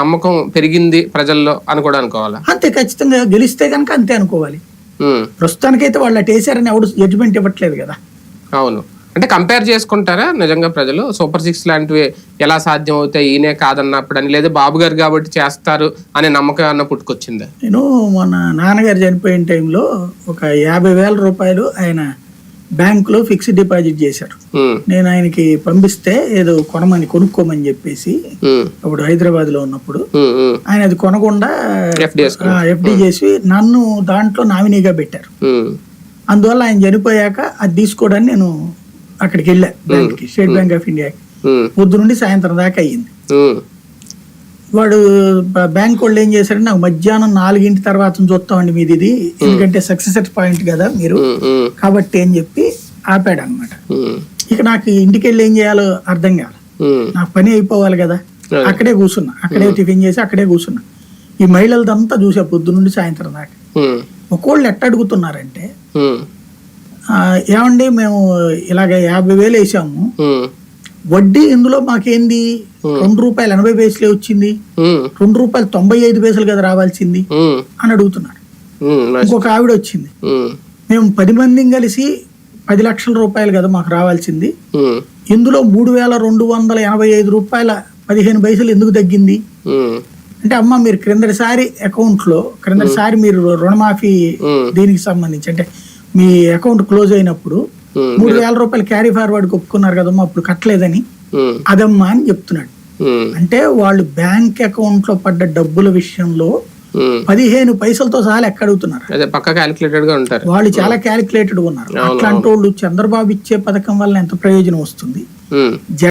నమ్మకం పెరిగింది ప్రజల్లో అని కూడా అనుకోవాలా? అంతే ఖచ్చితంగా గెలిస్తే కనుక అంతే అనుకోవాలి. ప్రస్తుతానికైతే వాళ్ళు అటు వేసారని ఎవడు జడ్జిమెంట్ ఇవ్వట్లేదు కదా. అవును. అంటే కంపేర్ చేసుకుంటారా నిజంగా ప్రజలు? సూపర్ సిక్స్ లాంటివి ఎలా సాధ్యం అవుతాయి ఈయనే కాదన్నప్పుడు అని లేదా బాబు గారు కాబట్టి చేస్తారు అనే నమ్మకం అన్న పుట్టుకొచ్చిందా? నేను మొన్న నాన్నగారు చనిపోయిన టైంలో ఒక యాభై వేల రూపాయలు ఆయన బ్యాంకులో ఫిక్స్డ్ డిపాజిట్ చేశారు. నేను ఆయనకి పంపిస్తే ఏదో కొనమని కొనుక్కోమని చెప్పేసి అప్పుడు హైదరాబాద్లో ఉన్నప్పుడు ఆయన అది కొనకుండా. ఎఫ్డి చేసి నన్ను దాంట్లో నామినీగా పెట్టారు. అందువల్ల ఆయన చనిపోయాక అది తీసుకోవడానికి నేను అక్కడికి వెళ్ళా బ్యాంక్కి స్టేట్ బ్యాంక్ ఆఫ్ ఇండియాకి. ఉమ్, పొద్దు నుండి సాయంత్రం దాకా అయ్యింది. వాడు బ్యాంక్ వాళ్ళు ఏం చేశారంటే నాకు మధ్యాహ్నం నాలుగింటి తర్వాత చూస్తామండి మీది ఇది. ఎందుకంటే సక్సెసర్ పాయింట్ కదా మీరు. కాబట్టి అని చెప్పి ఆపాడు అనమాట ఇక నాకు ఇంటికి వెళ్ళి ఏం చేయాలో అర్థం కాదు నాకు పని అయిపోవాలి కదా. అక్కడే కూర్చున్నా. అక్కడే టిఫిన్ చేసి అక్కడే కూర్చున్నా. ఈ మహిళలదంతా చూసా పొద్దు నుండి సాయంత్రం దాకా. ఉమ్, ఒక్కోళ్ళు ఎట్ట అడుగుతున్నారంటే ఏమండి మేము ఇలాగ యాభై వేలు వేసాము. వడ్డీ ఇందులో మాకేంది? రెండు రూపాయలు ఎనభై పైసలే వచ్చింది. రెండు రూపాయలు తొంభై ఐదు పైసలు కదా రావాల్సింది అని మంచి- ఇంకొక ఆవిడ వచ్చింది. మేము. పది మందిని కలిసి పది లక్షల రూపాయలు కదా మాకు రావాల్సింది. ఇందులో మూడు వేల రెండు వందల ఎనభై ఐదు రూపాయల పదిహేను పైసలు ఎందుకు తగ్గింది? అంటే అమ్మ మీరు క్రిందటిసారి అకౌంట్లో క్రిందటిసారి మీరు రుణమాఫీ దీనికి సంబంధించి? అంటే మీ అకౌంట్ క్లోజ్ అయినప్పుడు మూడు వేల రూపాయలు క్యారీ ఫార్వర్డ్ ఒప్పుకున్నారు కదమ్మా అప్పుడు కట్టలేదని. అదమ్మా అని చెప్తున్నాడు. అంటే వాళ్ళు బ్యాంక్ అకౌంట్లో పడ్డ డబ్బుల విషయంలో. పదిహేను పైసలతో సహా లెక్క అడుగుతున్నారు. పక్క క్యాలిక్యులేటెడ్గా ఉంటారు. వాళ్ళు చాలా క్యాలిక్యులేటెడ్ ఉన్నారు. అట్లాంటి వాళ్ళు చంద్రబాబు ఇచ్చే పథకం వల్ల ఎంత ప్రయోజనం వస్తుంది.